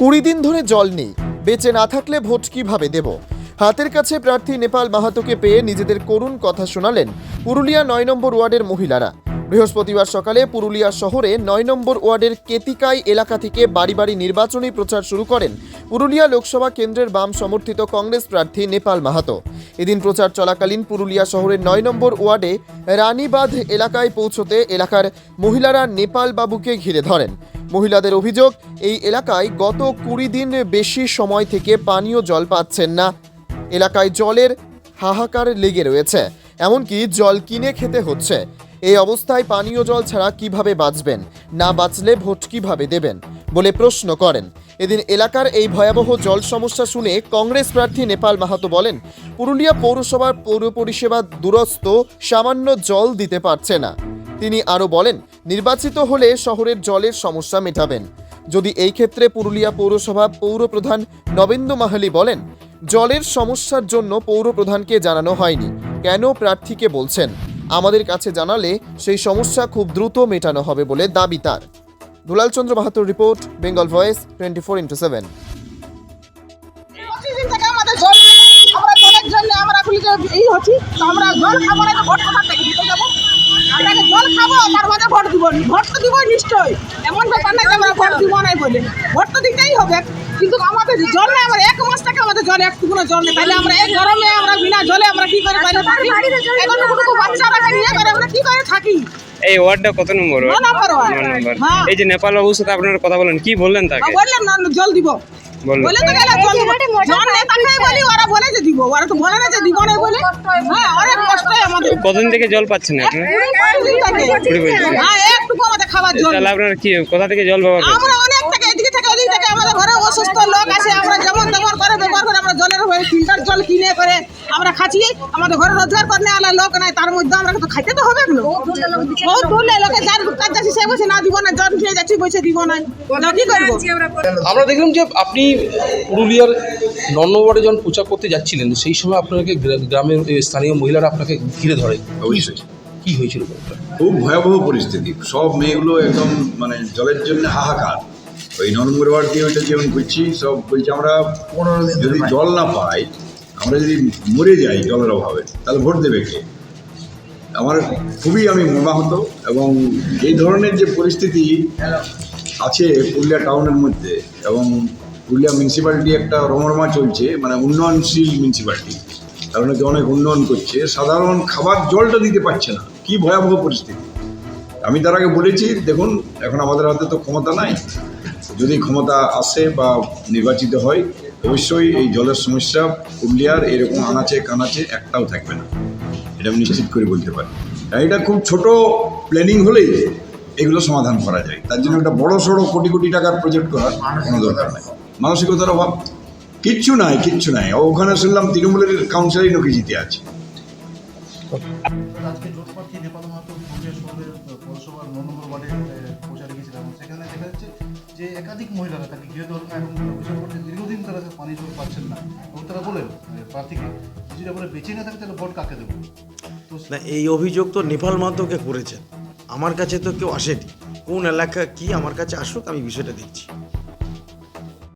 কুড়ি দিন ধরে জল নেই। বেঁচে না থাকলে ভোট কীভাবে দেব? হাতের কাছে প্রার্থী নেপাল মাহাতোকে পেয়ে নিজেদের করুণ কথা শোনালেন পুরুলিয়া নয় নম্বর ওয়ার্ডের মহিলারা। বৃহস্পতিবার সকালে পুরুলিয়া শহরে নয় নম্বর ওয়ার্ডের কেতিকাই এলাকা থেকে বাড়ি বাড়ি নির্বাচনী প্রচার শুরু করেন পুরুলিয়া লোকসভা কেন্দ্রের বাম সমর্থিত কংগ্রেস প্রার্থী নেপাল মাহাতো। এদিন প্রচার চলাকালীন পুরুলিয়া শহরের নয় নম্বর ওয়ার্ডে রানীবাঁধ এলাকায় পৌঁছতে এলাকার মহিলারা নেপাল বাবুকে ঘিরে ধরেন। মহিলাদের অভিযোগ, এই এলাকায় গত কুড়ি দিন বেশি সময় থেকে পানীয় জল পাচ্ছেন না। এলাকায় জলের হাহাকার লেগে রয়েছে। এমনকি জল কিনে খেতে হচ্ছে। এই অবস্থায় পানীয় জল ছাড়া কীভাবে বাঁচবেন? না বাঁচলে ভোট কীভাবে দেবেন? বলে প্রশ্ন করেন। এদিন এলাকার এই ভয়াবহ জল সমস্যা শুনে কংগ্রেস প্রার্থী নেপাল মাহাতো বলেন, পুরুলিয়া পৌরসভার পৌর পরিষেবা দুরস্ত, সামান্য জল দিতে পারছে না। তিনি আরও বলেন, নির্বাচিত হলে শহরের জলের সমস্যা মেটাবেন। যদি এই ক্ষেত্রে পুরুলিয়া পৌরসভা পৌর প্রধান নবেন্দু মাহালি বলেন, জলের সমস্যার জন্য পৌর প্রধানকে জানানো হয়নি, কেন প্রার্থীকে বলছেন? আমাদের কাছে জানালে সেই সমস্যা খুব দ্রুত মেটানো হবে বলে দাবি তার Dulalchandra Chandra মাহাতোর report, Bengal voice, twenty four into seven আমরা আগে জল খাব তার মাঝে ভোট দিব ভোট তো দিব নিশ্চয়ই। এমন ব্যাপার না যে আমরা ভোট দিব নাই বলে। ভোট তো দিতেই হবে। কিন্তু আমাদের জল নেই আমার এক মাস থেকে আমাদের জল একটুকুনো জল নেই। তাহলে আমরা এই গরমে আমরা বিনা জলে আমরা কি করে বাইরে থাকি? এতটুকু বাচ্চারাকে নিয়ে করে আমরা কি করে থাকি? এই ওয়ার্ডটা কত নম্বর হ্যাঁ। এই যে নেপাল বাবুর সাথে আপনারা কথা বলেন কি বললেন তাকে? বললাম না জল দিব। বলে। তো গেলে জল দিব জল নেই তাকে বলি ওরা বলে যে দিব ওরা তো বলে না যে দিব না বলে। হ্যাঁ অনেক কষ্ট আমাদের। কতদিন থেকে জল পাচ্ছেন বছর। হ্যাঁ একটুকু আমাদের খাবার জল। তাহলে আপনারা কি কোথা থেকে জল ব্যবহার করছেন আমরা আমরা আমাদের ঘরে রোজগার করতে আলা লোক নাই তার মধ্যে আমরা তো খাইতে তো হবে এগুলো। বহুত ভুলে লোকে যার কাজ যাচ্ছি সে বসে না দিব না জল খেয়ে যাচ্ছি বসে দিব না। না কি করব? আমরা দেখলাম যে আপনি পুরুলিয়ার নন্নবারে যখন প্রচার করতে যাচ্ছিলেন সেই সময় আপনাকে গ্রামের স্থানীয় মহিলারা আপনাকে ঘিরে ধরে। অবশ্যই। কি হয়েছিল খুব ভয়াবহ পরিস্থিতি। সব মেয়েগুলো একদম মানে জলের জন্য হাহাকার। ওই ওয়ার্ড দিয়ে ওইটা যেমন করছি সব বলছি আমরা যদি জল না পাই আমরা যদি মরে যাই জলের অভাবে, তাহলে ভোট দেবে কে? আমার খুবই আমি মর্মাহত এবং এই ধরনের যে পরিস্থিতি আছে পুরুলিয়া টাউনের মধ্যে এবং পুরুলিয়া মিউনিসিপ্যালিটি একটা রমরমা চলছে মানে উন্নয়নশীল মিউনিসিপ্যালিটি কারণ হচ্ছে অনেক উন্নয়ন করছে, সাধারণ খাবার জলটা দিতে পারছে না। কি ভয়াবহ পরিস্থিতি। আমি তার আগে বলেছি, দেখুন, এখন আমাদের হাতে তো ক্ষমতা নাই। যদি ক্ষমতা আসে বা নির্বাচিত হয় অবশ্যই এই জলের সমস্যা পুরুলিয়ার এরকম আনাচে কানাচে একটাও থাকবে না। এটা আমি নিশ্চিত করে বলতে পারি। এটা খুব ছোট প্ল্যানিং হলেই এগুলো সমাধান করা যায়। তার জন্য একটা বড় সড়ো কোটি কোটি টাকার প্রজেক্ট করার কোনো দরকার নাই। মানসিকতার অভাব কিচ্ছু নাই কিচ্ছু নাই। ওখানে শুনলাম তৃণমূলের কাউন্সিলারই নাকি জিতে আছে। আজকে জোটপ্রার্থী নেপাল মাহাতো পুরুলিয়া শহরের পৌরসভার ন নম্বর ওয়ার্ডে প্রচারে গিয়েছিলাম সেখানে দেখা যাচ্ছে যে একাধিক মহিলারা তাকে গৃহ ধর্ম এবং অভিযোগ করছে দীর্ঘদিন তারা পানি জল পাচ্ছেন না। এবং তারা বলেন প্রার্থীকে যদি বলে বেঁচে না থাকে, তাহলে ভোট কাকে দেবো? না, এই অভিযোগ তো নেপাল মাধ্যমকে করেছেন। আমার কাছে তো কেউ আসেনি। কোন এলাকা কি আমার কাছে আসুক, আমি বিষয়টা দেখছি।